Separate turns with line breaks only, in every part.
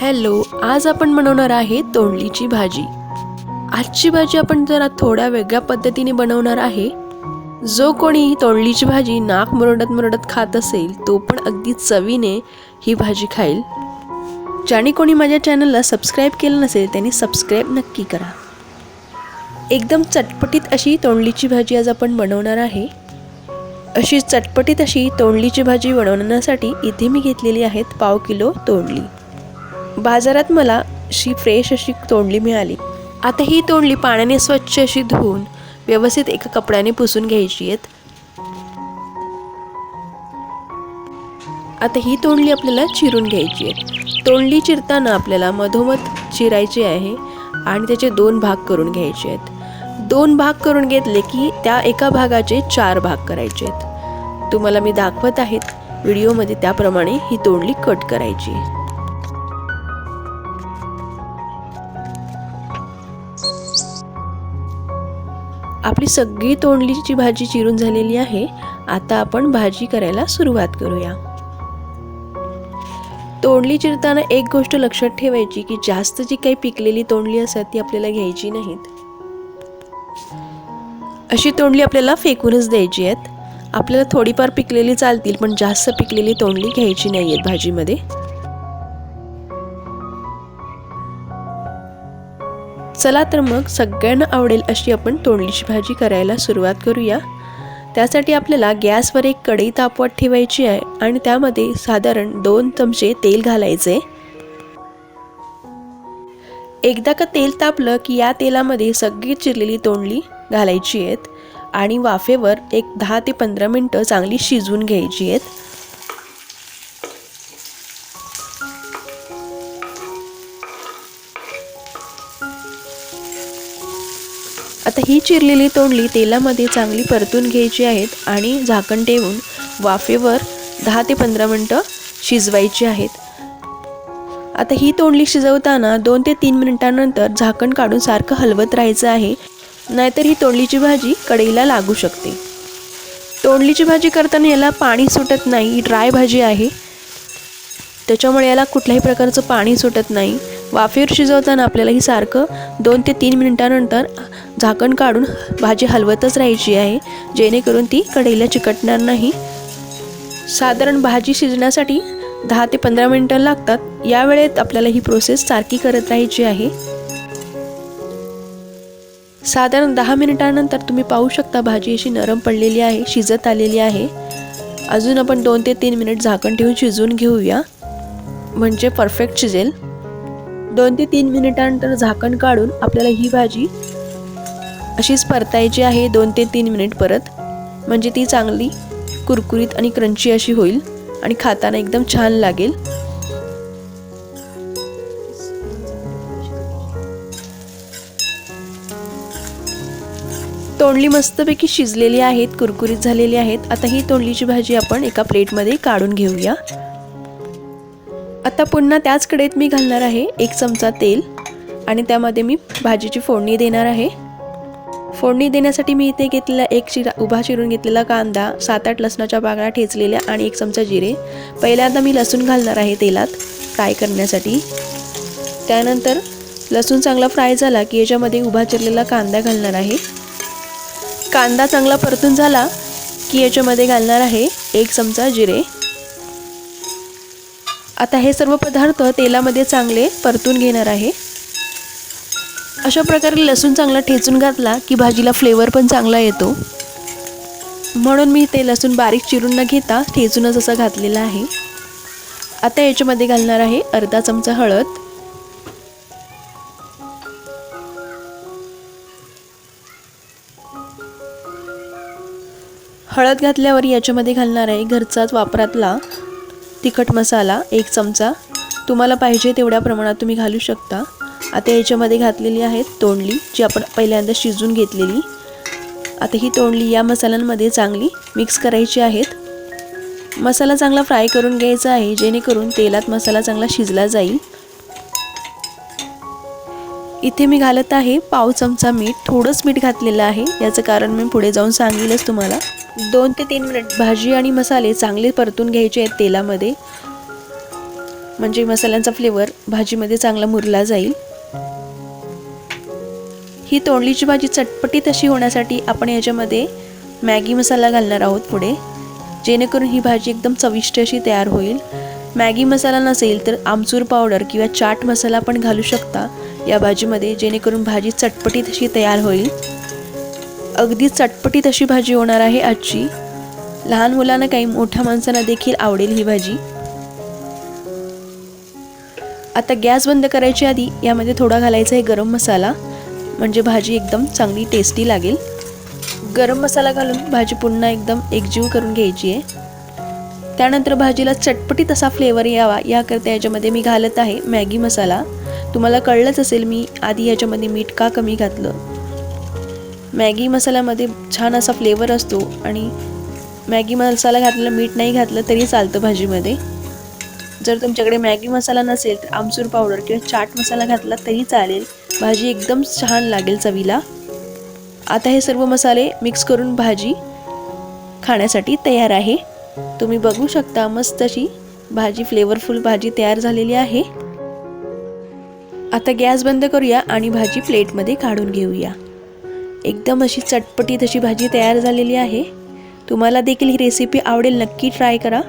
Hello आज आपण बनवणार आहे तोंडलीची भाजी. आजची भाजी आपण जरा थोड्या वेगळ्या पद्धतीने बनवणार आहे. जो कोणी तोंडलीची भाजी नाक मुरडत मुरडत खात असेल तो पण अगदी चवीने ही भाजी खाईल. ज्याने कोणी माझ्या चॅनलला सबस्क्राईब केलं नसेल त्यांनी सबस्क्राईब नक्की करा. एकदम चटपटीत अशी तोंडलीची भाजी आज आपण बनवणार आहे. अशी चटपटीत अशी तोंडलीची भाजी बनवण्यासाठी इथे मी घेतलेली आहेत पाव किलो तोंडली. बाजारात मला अशी फ्रेश अशी तोंडली मिळाली. आता ही तोंडली पाण्याने स्वच्छ अशी धुवून व्यवस्थित एका कपड्याने पुसून घ्यायची आहेत. आता ही तोंडली आपल्याला चिरून घ्यायची आहे तोंडली चिरताना आपल्याला मधोमध चिरायची आहे आणि त्याचे दोन भाग करून घ्यायचे आहेत. दोन भाग करून घेतले की त्या एका भागाचे चार भाग करायचे आहेत. तुम्हाला मी दाखवत आहेत व्हिडिओमध्ये त्याप्रमाणे ही तोंडली कट करायची आपली सगळी तोंडलीची भाजी चिरून झालेली आहे. आता आपण भाजी करायला सुरुवात करूया. तोंडली चिरताना एक गोष्ट लक्षात ठेवायची की जास्त जी काही पिकलेली तोंडली असतात ती आपल्याला घ्यायची नाहीत. अशी तोंडली आपल्याला फेकूनच द्यायची आहेत. आपल्याला थोडीफार पिकलेली चालतील पण जास्त पिकलेली तोंडली घ्यायची नाही आहेत भाजीमध्ये. चला तर मग सगळ्यांना आवडेल अशी आपण तोंडलीची भाजी करायला सुरुवात करूया. त्यासाठी आपल्याला गॅसवर एक कढई तापवत ठेवायची आहे आणि त्यामध्ये साधारण दोन चमचे तेल घालायचे. एकदा का तेल तापलं की या तेलामध्ये सगळी चिरलेली तोंडली घालायची आहेत आणि वाफेवर एक दहा ते पंधरा मिनटं चांगली शिजवून घ्यायची आहेत. आता ही चिरलेली तोंडली तेलामध्ये चांगली परतून घ्यायची आहेत आणि झाकण ठेवून वाफेवर दहा ते पंधरा मिनटं शिजवायची आहेत. आता ही तोंडली शिजवताना दोन ते तीन मिनिटांनंतर झाकण काढून सारखं हलवत राहायचं आहे नाहीतर ही तोंडलीची भाजी कढईला लागू शकते. तोंडलीची भाजी करताना याला पाणी सुटत नाही ही ड्राय भाजी आहे. त्याच्यामुळे याला कुठल्याही प्रकारचं पाणी सुटत नाही. वाफेवर शिजवताना आपल्याला ही सारखं दोन ते तीन मिनिटानंतर झाकण काढून भाजी हलवतच राहायची आहे. जेणेकरून ती कढईला चिकटणार नाही. साधारण भाजी शिजण्यासाठी दहा ते पंधरा मिनटं लागतात. या वेळेत आपल्याला ही प्रोसेस सारखी करत राहायची आहे. साधारण दहा मिनिटानंतर तुम्ही पाहू शकता भाजी अशी नरम पडलेली आहे शिजत आलेली आहे. अजून आपण दोन ते तीन मिनिट झाकण ठेवून शिजवून घेऊया. म्हणजे परफेक्ट शिजेल. दोन ते तीन मिनिटानंतर झाकण काढून आपल्याला ही भाजी अशीच परतायची आहे दोन ते तीन मिनिट परत. म्हणजे ती चांगली कुरकुरीत आणि क्रंची अशी होईल आणि खाताना एकदम छान लागेल. तोंडली मस्तपैकी शिजलेली आहेत कुरकुरीत झालेली आहेत. आता ही तोंडलीची भाजी आपण एका प्लेटमध्ये काढून घेऊया. आता पुन्हा त्याच कडेत मी घालणार आहे एक चमचा तेल आणि त्यामध्ये मी भाजीची फोडणी देणार आहे. फोडणी देण्यासाठी मी इथे घेतलेला एक चिरा उभा चिरून घेतलेला कांदा सात आठ लसणाच्या बागळा ठेचलेल्या आणि एक चमचा जिरे. पहिल्यांदा मी लसूण घालणार आहे तेलात फ्राय करण्यासाठी. त्यानंतर लसूण चांगला फ्राय झाला की याच्यामध्ये उभा चिरलेला कांदा घालणार आहे. कांदा चांगला परतून झाला की याच्यामध्ये घालणार आहे एक चमचा जिरे. आता हे सर्व पदार्थ तेलामध्ये चांगले परतून घेणार आहे. अशा प्रकारे लसूण चांगला ठेचून घातला की भाजीला फ्लेवर पण चांगला येतो. म्हणून मी ते लसूण बारीक चिरून न घेता ठेचूनच असं घातलेलं आहे. आता याच्यामध्ये घालणार आहे अर्धा चमचा हळद. हळद घातल्यावर याच्यामध्ये घालणार आहे घरचाच वापरातला तिखट मसाला एक चमचा. तुम्हाला पाहिजे तेवढ्या प्रमाणात तुम्ही घालू शकता. आता याच्यामध्ये घातलेली आहेत तोंडली जी आपण पहिल्यांदा शिजून घेतलेली. आता ही तोंडली या मसाल्यांमध्ये चांगली मिक्स करायची आहेत. मसाला चांगला फ्राय करून घ्यायचा आहे जेणेकरून तेलात मसाला चांगला शिजला जाईल. इथे मी घालत आहे पाव चमचा मीठ थोडंच मीठ घातलेलं आहे. याचं कारण मी पुढे जाऊन सांगेलच तुम्हाला. दोन ते तीन मिनिट भाजी आणि मसाले चांगले परतून घ्यायचे आहेत तेलामध्ये. म्हणजे मसाल्यांचा फ्लेवर भाजीमध्ये चांगला मुरला जाईल. ही तोंडलीची भाजी चटपटीत अशी होण्यासाठी आपण याच्यामध्ये मॅगी मसाला घालणार आहोत पुढे. जेणेकरून ही भाजी एकदम चविष्ट अशी तयार होईल. मॅगी मसाला नसेल तर आमचूर पावडर किंवा चाट मसाला पण घालू शकता. या भाजीमध्ये जेणेकरून भाजी चटपटीत अशी तयार होईल. अगदी चटपटीत अशी भाजी होणार आहे आजची. लहान मुलांना काही मोठ्या माणसांना देखील आवडेल ही भाजी. आता गॅस बंद करायच्या आधी यामध्ये थोडा घालायचा आहे गरम मसाला. म्हणजे भाजी एकदम चांगली टेस्टी लागेल. गरम मसाला घालून भाजी पुन्हा एकदम एकजीव करून घ्यायची आहे. त्यानंतर भाजीला चटपटीत असा फ्लेवर यावा. याकरता याच्यामध्ये मी घालत आहे मॅगी मसाला. तुम्हाला कळलंच असेल मी आधी याच्यामध्ये मीठ का कमी घातलं. मॅगी मसाल्यामध्ये छान असा फ्लेवर असतो आणि मॅगी मसाला घातलेला मीठ नाही घातलं तरी चालतं भाजीमध्ये. जर तुमच्याकडे मॅगी मसाला नसेल तर आमचूर पावडर किंवा चाट मसाला घातला तरी चालेल. भाजी एकदम छान लागेल चवीला. आता हे सर्व मसाले मिक्स करून भाजी खाण्यासाठी तयार आहे. तुम्ही बघू शकता मस्त अशी भाजी फ्लेवरफुल भाजी तयार झालेली आहे. आता गॅस बंद करूया आणि भाजी प्लेटमध्ये काढून घेऊया. एकदम अशी चटपटीत अशी भाजी तयार झालेली आहे. तुम्हाला देखील ही रेसिपी आवडेल नक्की ट्राय करा.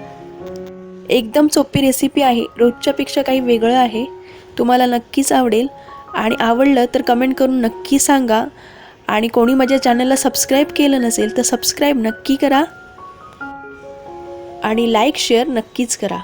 एकदम सोपी रेसिपी आहे रोजच्यापेक्षा काही वेगळं आहे. तुम्हाला नक्कीच आवडेल. आणि आवडलं तर कमेंट करून नक्की सांगा. आणि कोणी माझ्या चॅनलला सबस्क्राईब केलं नसेल तर सबस्क्राईब नक्की करा. आणि लाईक शेअर नक्कीच करा.